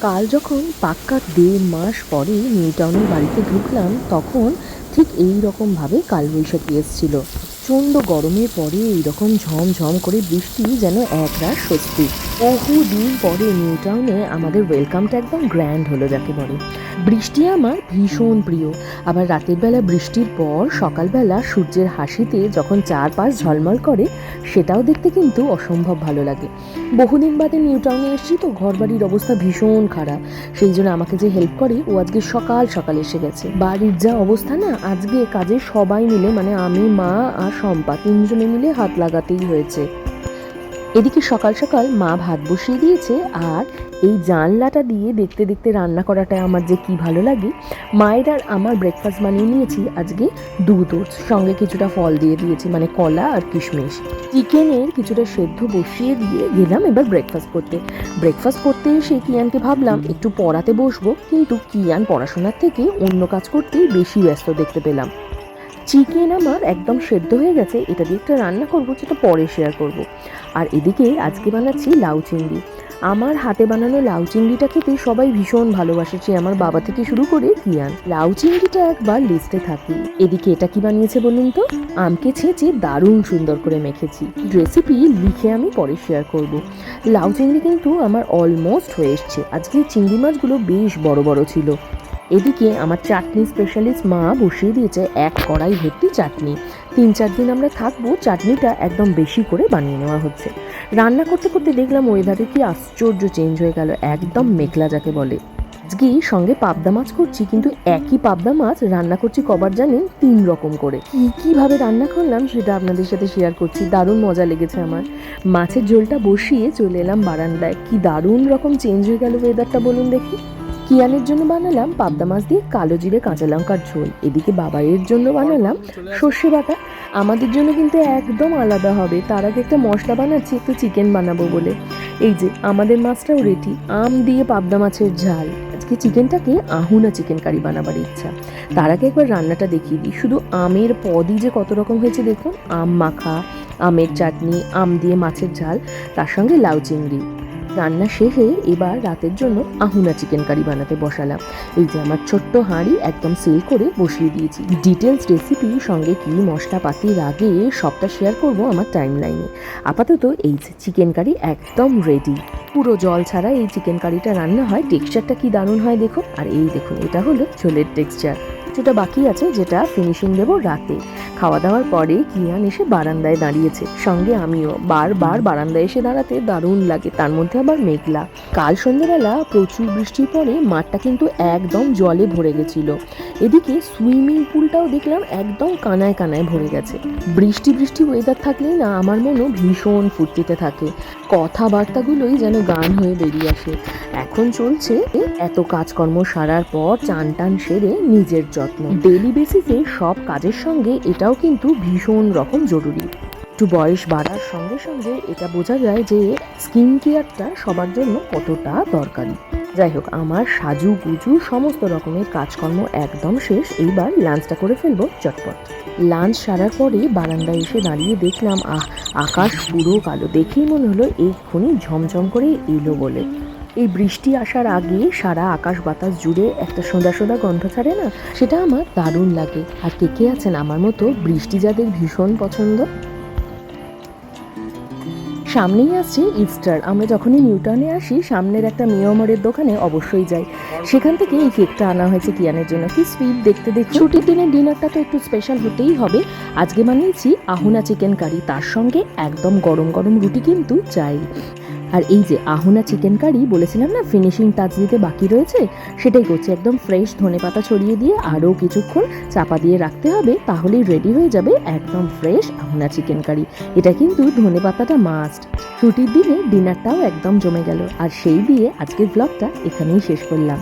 কাল যখন পাক্কা দেড় মাস পরে নিউ টাউনের বাড়িতে ঢুকলাম, তখন ঠিক এই রকমভাবে কালবৈশাখী এসেছিল। প্রচণ্ড গরমের পরে এইরকম ঝমঝম করে বৃষ্টি যেন একরাশ স্বস্তি। বহু দিন পরে নিউ টাউনে আমাদের ওয়েলকামটা একদম গ্র্যান্ড হলো যাকে বলে। বৃষ্টি আমার ভীষণ প্রিয়। আবার রাতের বেলা বৃষ্টির পর সকালবেলা সূর্যের হাসিতে যখন চারপাশ ঝলমল করে, সেটাও দেখতে কিন্তু অসম্ভব ভালো লাগে। বহুদিন বাদে নিউ টাউনে এসেছি তো ঘরবাড়ির অবস্থা ভীষণ খারাপ। সেই জন্য আমাকে যে হেল্প করে, ও আজকে সকাল সকাল এসে গেছে। বাড়ির যা অবস্থা না, আজকে কাজে সবাই মিলে মানে আমি, মা আর শম্পা, তিনজনে মিলে হাত লাগাতেই হয়েছে। এদিকে সকাল সকাল মা ভাত বসিয়ে দিয়েছে আর এই জানলাটা দিয়ে দেখতে দেখতে রান্না করাটা আমার যে কি ভালো লাগে, মায়ের আর আমার ব্রেকফাস্ট বানিয়ে নিয়েছি আজকে দুধ সঙ্গে কিছুটা ফল দিয়ে দিয়েছি মানে কলা আর কিশমিশ। চিকেনের কিছুটা সেদ্ধ বসিয়ে দিয়ে গেলাম এবার ব্রেকফাস্ট করতে। ব্রেকফাস্ট করতে এসে কিয়ানকে ভাবলাম, একটু পড়াতে বসবো, কিন্তু কিয়ান পড়াশোনার থেকে অন্য কাজ করতেই বেশি ব্যস্ত দেখতে পেলাম। চিকেন আমার একদম সেদ্ধ হয়ে গেছে, এটা দিয়ে একটা রান্না করব, যেটা পরে শেয়ার করব। আর এদিকে আজকে বানাচ্ছি লাউ চিংড়ি। আমার হাতে বানানো লাউ চিংড়িটা খেতে সবাই ভীষণ ভালোবাসে, সে আমার বাবা থেকে শুরু করে কিয়ান। লাউ চিংড়িটা একবার লিস্টে থাকি। এদিকে এটা কি বানিয়েছে বলুন তো? আমকে ছেঁচে দারুণ সুন্দর করে মেখেছি। রেসিপি লিখে আমি পরে শেয়ার করব। লাউ চিংড়ি কিন্তু আমার অলমোস্ট হয়ে এসছে। আজকে চিংড়ি মাছগুলো বেশ বড় বড় ছিল। এদিকে আমার চাটনি স্পেশালিস্ট মা বসিয়ে দিয়েছে এক কড়াই ভর্তি চাটনি। তিন চার দিন আমরা থাকব, চাটনিটা একদম বেশি করে বানিয়ে নেওয়া হচ্ছে। রান্না করতে করতে দেখলাম ওয়েদারে কি আশ্চর্য চেঞ্জ হয়ে গেল, একদম মেঘলা যাকে বলে। আজকে সঙ্গে পাবদা মাছ করছি, কিন্তু একই পাবদা মাছ রান্না করছি কবার জানেন? তিন রকম করে। কি, কীভাবে রান্না করলাম সেটা আপনাদের সাথে শেয়ার করছি, দারুণ মজা লেগেছে আমার। মাছের ঝোলটা বসিয়ে চলে এলাম বারান্দায়। কি দারুণ রকম চেঞ্জ হয়ে গেল ওয়েদারটা বলুন দেখি। কিয়ানের জন্য বানালাম পাবদা মাছ দিয়ে কালো জিরে কাঁচা লঙ্কার ঝোল। এদিকে বাবাইয়ের জন্য বানালাম সর্ষে বাটা। আমাদের জন্য কিন্তু একদম আলাদা হবে। তার আগে একটা মশলা বানাচ্ছি, একটু চিকেন বানাবো বলে। এই যে, আমাদের মাছটাও রেডি আম দিয়ে পাবদা মাছের ঝাল। আজকে চিকেনটাকে আহুনা চিকেন কারি বানাবার ইচ্ছা। তার আগে একবার রান্নাটা দেখিয়ে দিই। শুধু আমের পদই যে কত রকম হয়েছে দেখুন। আম মাখা, আমের চাটনি, আম দিয়ে মাছের ঝাল, তার সঙ্গে লাউ চিংড়ি। রান্না শেষে এবার রাতের জন্য আহুনা চিকেন কারি বানাতে বসালাম। এই যে আমার ছোট্ট হাঁড়ি একদম সেল করে বসিয়ে দিয়েছি। ডিটেলস রেসিপি সঙ্গে কী মশলাপাতি আগে সবটা শেয়ার করব আমার টাইম লাইনে আপাতত এই চিকেন কারি একদম রেডি পুরো জল ছাড়া এই চিকেন কারিটা রান্না হয় টেক্সচারটা কি দারুণ হয় দেখুন। আর এই দেখুন, এটা হলো ঝোলের টেক্সচার কিছুটা বাকি আছে, যেটা ফিনিশিং দেবো রাতে। খাওয়া দাওয়ার পরে কিয়ান এসে বারান্দায় দাঁড়িয়েছে। সঙ্গে আমিও। বারবার বারান্দায় এসে দাঁড়াতে দারুণ লাগে, তার মধ্যে আবার মেঘলা। কাল সন্ধ্যেবেলা প্রচুর বৃষ্টির পরে মাঠটা কিন্তু একদম জলে ভরে গেছিল। এদিকে সুইমিং পুলটাও দেখলাম একদম কানায় কানায় ভরে গেছে। বৃষ্টি বৃষ্টি ওয়েদার থাকলেই না আমার মনও ভীষণ ফুর্তিতে থাকে। কথাবার্তাগুলোই যেন গান হয়ে বেরিয়ে আসে। এখন চলছে এত কাজকর্ম সারার পর চান টান সেরে নিজের যত্ন। ডেলি বেসিসে সব কাজের সঙ্গে এটাও কিন্তু ভীষণ রকম জরুরি। একটু বয়স বাড়ার সঙ্গে সঙ্গে এটা বোঝা যায় যে স্কিন কেয়ারটা সবার জন্য কতটা দরকারি। যাই হোক, আমার সাজু, গুজু সমস্ত রকমের কাজকর্ম একদম শেষ। এইবার লাঞ্চটা করে ফেলব চটপট। লাঞ্চ সারার পরে বারান্দায় এসে দাঁড়িয়ে দেখলাম, আহ, আকাশ পুরো কালো। দেখেই মনে হলো এক্ষুনি ঝমঝম করে এলো বলে। এই বৃষ্টি আসার আগে সারা আকাশ বাতাস জুড়ে একটা সোদা সোদা গন্ধ ছাড়ে না? সেটা আমার দারুণ লাগে। আর কে কে আছেন আমার মতো বৃষ্টি যাদের ভীষণ পছন্দ? সামনেই আসছে ইস্টার। আমরা যখনই নিউটনে আসি, সামনের একটা মিয়মরের দোকানে অবশ্যই যাই। সেখান থেকে এই কেকটা আনা হয়েছে কিয়ানের জন্য। কি সুইট দেখতে দেখতে ছুটির দিনের ডিনারটা তো একটু স্পেশাল হতেই হবে। আজকে বানিয়েছি আহুনা চিকেন কারি তার সঙ্গে একদম গরম গরম রুটি কিন্তু চাই। আর এই যে আহুনা চিকেন কারি বলেছিলাম না ফিনিশিং টাচ দিতে বাকি রয়েছে, সেটাই করছি। একদম ফ্রেশ ধনে পাতা ছড়িয়ে দিয়ে আরও কিছুক্ষণ চাপা দিয়ে রাখতে হবে, তাহলেই রেডি হয়ে যাবে একদম ফ্রেশ আহুনা চিকেন কারি এটা কিন্তু ধনে পাতাটা মাস্ট ছুটির দিনে ডিনারটাও একদম জমে গেল। আর সেই দিয়ে আজকের ব্লগটা এখানেই শেষ করলাম।